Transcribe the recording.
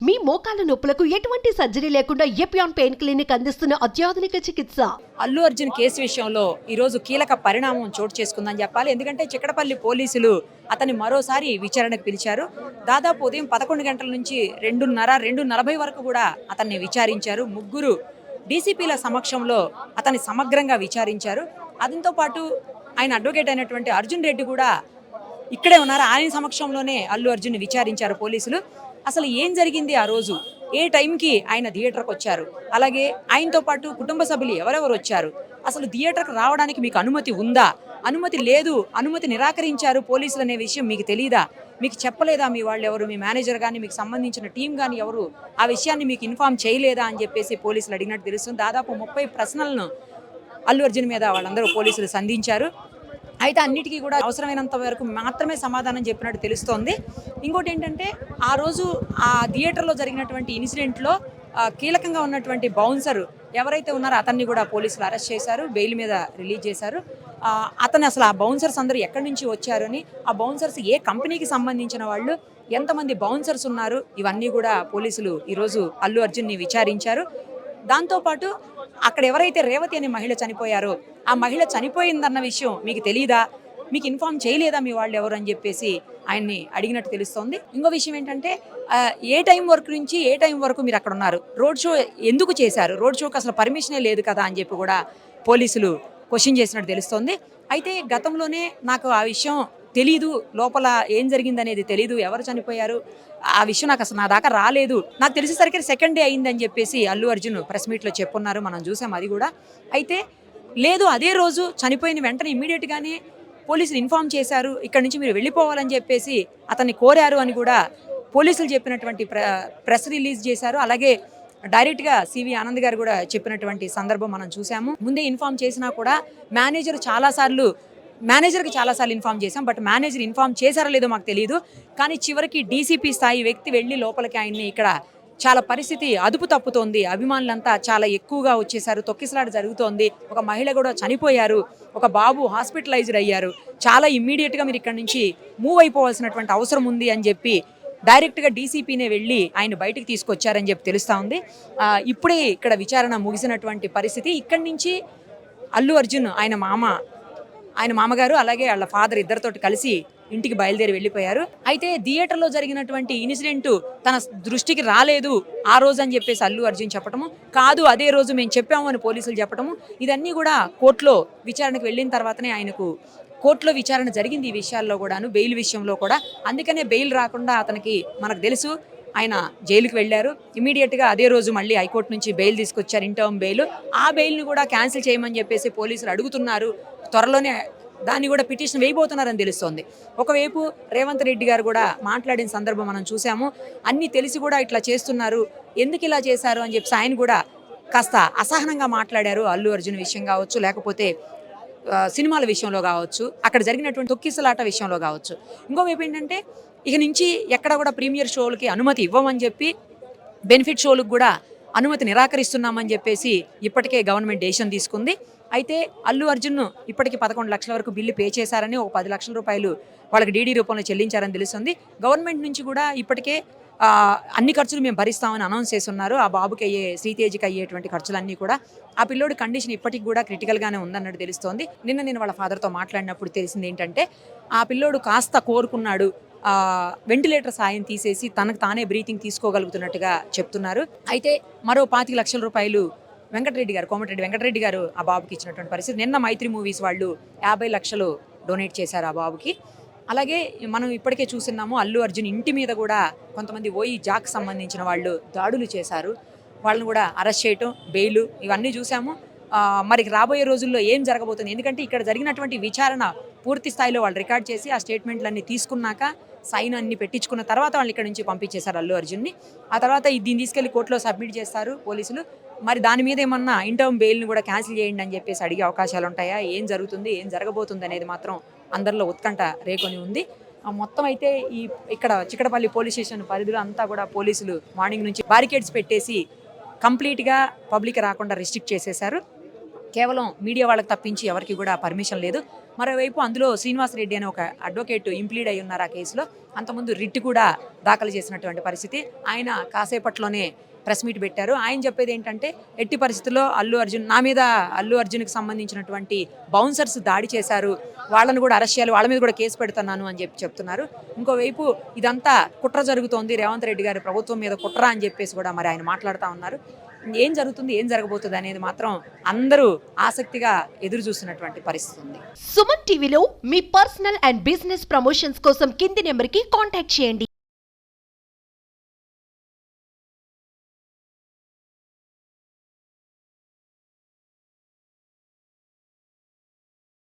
మీ మోకాల నొప్పులకు ఎటువంటి సర్జరీ లేకుండా ఎపియాన్ పెయిన్ క్లినిక్ అందిస్తున్న అత్యాధునిక చికిత్స? అల్లు అర్జున్ కేసు విషయంలో ఈరోజు కీలక పరిణామం చోటు చేసుకుందని చెప్పాలి. ఎందుకంటే చిక్కడపల్లి పోలీసులు అతన్ని మరోసారి విచారణకు పిలిచారు. దాదాపు ఉదయం పదకొండు గంటల నుంచి రెండున్నర రెండు నలభై వరకు కూడా అతన్ని విచారించారు. ముగ్గురు డీసీపీల సమక్షంలో అతన్ని సమగ్రంగా విచారించారు. అదంతో పాటు ఆయన అడ్వకేట్ అయినటువంటి అర్జున్ రెడ్డి కూడా ఇక్కడే ఉన్నారు. ఆయన సమక్షంలోనే అల్లు అర్జున్ విచారించారు పోలీసులు. అసలు ఏం జరిగింది ఆ రోజు? ఏ టైంకి ఆయన థియేటర్కి వచ్చారు? అలాగే ఆయనతో పాటు కుటుంబ సభ్యులు ఎవరెవరు వచ్చారు? అసలు థియేటర్కి రావడానికి మీకు అనుమతి ఉందా? అనుమతి లేదు అనుమతి నిరాకరించారు పోలీసులు అనే విషయం మీకు తెలియదా మీకు చెప్పలేదా మీ వాళ్ళు ఎవరు మీ మేనేజర్ కానీ మీకు సంబంధించిన టీం కానీ ఎవరు? ఆ విషయాన్ని మీకు ఇన్ఫామ్ చేయలేదా అని చెప్పేసి పోలీసులు అడిగినట్టు తెలుస్తుంది. దాదాపు ముప్పై ప్రశ్నలను అల్లు అర్జున్ మీద వాళ్ళందరూ పోలీసులు సంధించారు. అయితే అన్నిటికీ కూడా అవసరమైనంత వరకు మాత్రమే సమాధానం చెప్పినట్టు తెలుస్తోంది. ఇంకోటి ఏంటంటే ఆ రోజు ఆ థియేటర్లో జరిగినటువంటి ఇన్సిడెంట్లో కీలకంగా ఉన్నటువంటి బౌన్సర్ ఎవరైతే ఉన్నారో అతన్ని కూడా పోలీసులు అరెస్ట్ చేశారు బెయిల్ మీద రిలీజ్ చేశారు. అతను అసలు ఆ బౌన్సర్స్ అందరూ ఎక్కడి నుంచి వచ్చారని ఆ బౌన్సర్స్ ఏ కంపెనీకి సంబంధించిన వాళ్ళు ఎంతమంది బౌన్సర్స్ ఉన్నారు ఇవన్నీ కూడా పోలీసులు ఈరోజు అల్లు అర్జున్ని విచారించారు. దాంతోపాటు అక్కడ ఎవరైతే రేవతి అనే మహిళ చనిపోయారో ఆ మహిళ చనిపోయిందన్న విషయం మీకు తెలియదా మీకు ఇన్ఫామ్ చేయలేదా మీ వాళ్ళు ఎవరు అని చెప్పేసి ఆయన్ని అడిగినట్టు తెలుస్తోంది. ఇంకో విషయం ఏంటంటే ఏ టైం వరకు నుంచి ఏ టైం వరకు మీరు అక్కడ ఉన్నారు? రోడ్ షో ఎందుకు చేశారు? రోడ్ షోకి అసలు పర్మిషనే లేదు కదా అని చెప్పి కూడా పోలీసులు క్వశ్చన్ చేసినట్టు తెలుస్తోంది. అయితే గతంలోనే నాకు ఆ విషయం తెలీదు లోపల ఏం జరిగిందనేది తెలీదు ఎవరు చనిపోయారు ఆ విషయం నాకు అసలు నా దాకా రాలేదు. నాకు తెలిసేసరికి సెకండ్ డే అయిందని చెప్పేసి అల్లు అర్జున్ ప్రెస్ మీట్లో చెప్పున్నారు మనం చూసాం అది కూడా. అయితే లేదు అదే రోజు చనిపోయిన వెంటనే ఇమ్మీడియట్గానే పోలీసులు ఇన్ఫామ్ చేశారు ఇక్కడ నుంచి మీరు వెళ్ళిపోవాలని చెప్పేసి అతన్ని కోరారు అని కూడా పోలీసులు చెప్పినటువంటి ప్ర ప్రెస్ రిలీజ్ చేశారు. అలాగే డైరెక్ట్గా సివి ఆనంద్ గారు కూడా చెప్పినటువంటి సందర్భం మనం చూసాము. ముందే ఇన్ఫామ్ చేసినా కూడా మేనేజర్ చాలాసార్లు మేనేజర్కి చాలాసార్లు ఇన్ఫామ్ చేశాం బట్ మేనేజర్ ఇన్ఫామ్ చేశారో లేదో మాకు తెలియదు కానీ చివరికి డీసీపీ స్థాయి వ్యక్తి వెళ్ళి లోపలికి ఆయన్ని ఇక్కడ చాలా పరిస్థితి అదుపు తప్పుతోంది. అభిమానులంతా చాలా ఎక్కువగా వచ్చేసారు. తొక్కిసలాట జరుగుతోంది. ఒక మహిళ కూడా చనిపోయారు. ఒక బాబు హాస్పిటలైజ్డ్ అయ్యారు. చాలా ఇమ్మీడియట్గా మీరు ఇక్కడ నుంచి మూవ్ అయిపోవాల్సినటువంటి అవసరం ఉంది అని చెప్పి డైరెక్ట్గా డీసీపీనే వెళ్ళి ఆయన బయటకు తీసుకొచ్చారని చెప్పి తెలుస్తూ ఉంది. ఇప్పుడే ఇక్కడ విచారణ ముగిసినటువంటి పరిస్థితి. ఇక్కడి నుంచి అల్లు అర్జున్ ఆయన మామ ఆయన మామగారు అలాగే వాళ్ళ ఫాదర్ ఇద్దరితో కలిసి ఇంటికి బయలుదేరి వెళ్ళిపోయారు. అయితే థియేటర్లో జరిగినటువంటి ఇన్సిడెంట్ తన దృష్టికి రాలేదు ఆ రోజు అని చెప్పేసి అల్లు అర్జున్ చెప్పటము. కాదు అదే రోజు మేము చెప్పాము అని పోలీసులు చెప్పటము. ఇదన్నీ కూడా కోర్టులో విచారణకు వెళ్ళిన తర్వాతనే ఆయనకు కోర్టులో విచారణ జరిగింది ఈ విషయాల్లో కూడాను బెయిల్ విషయంలో కూడా. అందుకనే బెయిల్ రాకుండా అతనికి మనకు తెలుసు ఆయన జైలుకి వెళ్ళారు. ఇమీడియట్గా అదే రోజు మళ్ళీ హైకోర్టు నుంచి బెయిల్ తీసుకొచ్చారు ఇంటర్మ్ బెయిల్. ఆ బెయిల్ని కూడా క్యాన్సిల్ చేయమని చెప్పేసి పోలీసులు అడుగుతున్నారు. త్వరలోనే దాన్ని కూడా పిటిషన్ వేయబోతున్నారని తెలుస్తోంది. ఒకవైపు రేవంత్ రెడ్డి గారు కూడా మాట్లాడిన సందర్భం మనం చూసాము. అన్నీ తెలిసి కూడా ఇట్లా చేస్తున్నారు. ఎందుకు ఇలా చేశారు అని చెప్పి ఆయన కూడా కాస్త అసహనంగా మాట్లాడారు. అల్లు అర్జున్ విషయం కావచ్చు లేకపోతే సినిమాల విషయంలో కావచ్చు అక్కడ జరిగినటువంటి తొక్కిసలాట విషయంలో కావచ్చు. ఇంకోవైపు ఏంటంటే ఇక నుంచి ఎక్కడ కూడా ప్రీమియర్ షోలకి అనుమతి ఇవ్వమని చెప్పి బెనిఫిట్ షోలకు కూడా అనుమతి నిరాకరిస్తున్నామని చెప్పేసి ఇప్పటికే గవర్నమెంట్ డెసిషన్ తీసుకుంది. అయితే అల్లు అర్జున్ ఇప్పటికి పదకొండు లక్షల వరకు బిల్లు పే చేశారని ఒక పది లక్షల రూపాయలు వాళ్ళకి డీడీ రూపంలో చెల్లించారని తెలుస్తుంది. గవర్నమెంట్ నుంచి కూడా ఇప్పటికే అన్ని ఖర్చులు మేము భరిస్తామని అనౌన్స్ చేసి ఉన్నారు ఆ బాబుకి అయ్యే శ్రీతేజ్కి అయ్యేటువంటి ఖర్చులన్నీ కూడా. ఆ పిల్లోడి కండిషన్ ఇప్పటికి కూడా క్రిటికల్గానే ఉందన్నట్టు తెలుస్తోంది. నిన్న నేను వాళ్ళ ఫాదర్తో మాట్లాడినప్పుడు తెలిసింది ఏంటంటే ఆ పిల్లోడు కాస్త కోరుకున్నాడు. వెంటిలేటర్ సాయం తీసేసి తనకు తానే బ్రీతింగ్ తీసుకోగలుగుతున్నట్టుగా చెప్తున్నారు. అయితే మరో పాతిక లక్షల రూపాయలు వెంకటరెడ్డి గారు కోమటిరెడ్డి వెంకటరెడ్డి గారు ఆ బాబుకి ఇచ్చినటువంటి పరిస్థితి. నిన్న మైత్రి మూవీస్ వాళ్ళు యాభై లక్షలు డొనేట్ చేశారు ఆ బాబుకి. అలాగే మనం ఇప్పటికే చూస్తున్నాము అల్లు అర్జున్ ఇంటి మీద కూడా కొంతమంది ఓయి జాక్ సంబంధించిన వాళ్ళు దాడులు చేశారు. వాళ్ళని కూడా అరెస్ట్ చేయటం బెయిల్ ఇవన్నీ చూసాము మరి రాబోయే రోజుల్లో ఏం జరగబోతుంది? ఎందుకంటే ఇక్కడ జరిగినటువంటి విచారణ పూర్తి స్థాయిలో వాళ్ళు రికార్డ్ చేసి ఆ స్టేట్మెంట్లన్నీ తీసుకున్నాక సైన్ అన్ని పెట్టించుకున్న తర్వాత వాళ్ళు ఇక్కడ నుంచి పంపించేశారు అల్లు అర్జున్ని. ఆ తర్వాత దీన్ని తీసుకెళ్ళి కోర్టులో సబ్మిట్ చేస్తారు పోలీసులు. మరి దాని మీద ఏమన్నా ఇంటర్మ్ బెయిల్ని కూడా క్యాన్సిల్ చేయండి అని చెప్పేసి అడిగే అవకాశాలు ఉంటాయా? ఏం జరుగుతుంది? ఏం జరగబోతుంది అనేది మాత్రం అందరిలో ఉత్కంఠ రేకొని ఉంది. మొత్తం అయితే ఈ ఇక్కడ చిక్కడపల్లి పోలీస్ స్టేషన్ పరిధిలో అంతా కూడా పోలీసులు మార్నింగ్ నుంచి బారికేడ్స్ పెట్టేసి కంప్లీట్గా పబ్లిక్ రాకుండా రిస్ట్రిక్ట్ చేసేశారు. కేవలం మీడియా వాళ్ళకి తప్పించి ఎవరికి కూడా పర్మిషన్ లేదు. మరోవైపు అందులో శ్రీనివాస్ రెడ్డి అనే ఒక అడ్వకేట్ ఇంప్లీడ్ అయి ఉన్నారు ఆ కేసులో. అంతకుముందు రిట్ కూడా దాఖలు చేసినటువంటి పరిస్థితి. ఆయన కాసేపట్లోనే ప్రెస్ మీట్ పెట్టారు. ఆయన చెప్పేది ఏంటంటే ఎట్టి పరిస్థితుల్లో అల్లు అర్జున్ నా మీద అల్లు అర్జున్కి సంబంధించినటువంటి బౌన్సర్స్ దాడి చేశారు. వాళ్ళని కూడా అరెస్ట్ చేయాలి వాళ్ళ మీద కూడా కేసు పెడుతున్నాను అని చెప్పి చెప్తున్నారు. ఇంకోవైపు ఇదంతా కుట్ర జరుగుతోంది. రేవంత్ రెడ్డి గారి ప్రభుత్వం మీద కుట్ర అని చెప్పేసి కూడా మరి ఆయన మాట్లాడుతూ ఉన్నారు. ఏం జరుగుతుంది ఏం జరగబోతుంది అనేది మాత్రం అందరూ ఆసక్తిగా ఎదురు చూస్తున్నటువంటి పరిస్థితి ఉంది. సుమన్ టీవీలో మీ పర్సనల్ అండ్ బిజినెస్ ప్రమోషన్స్ కోసం కింది నెంబర్కి కాంటాక్ట్ చేయండి.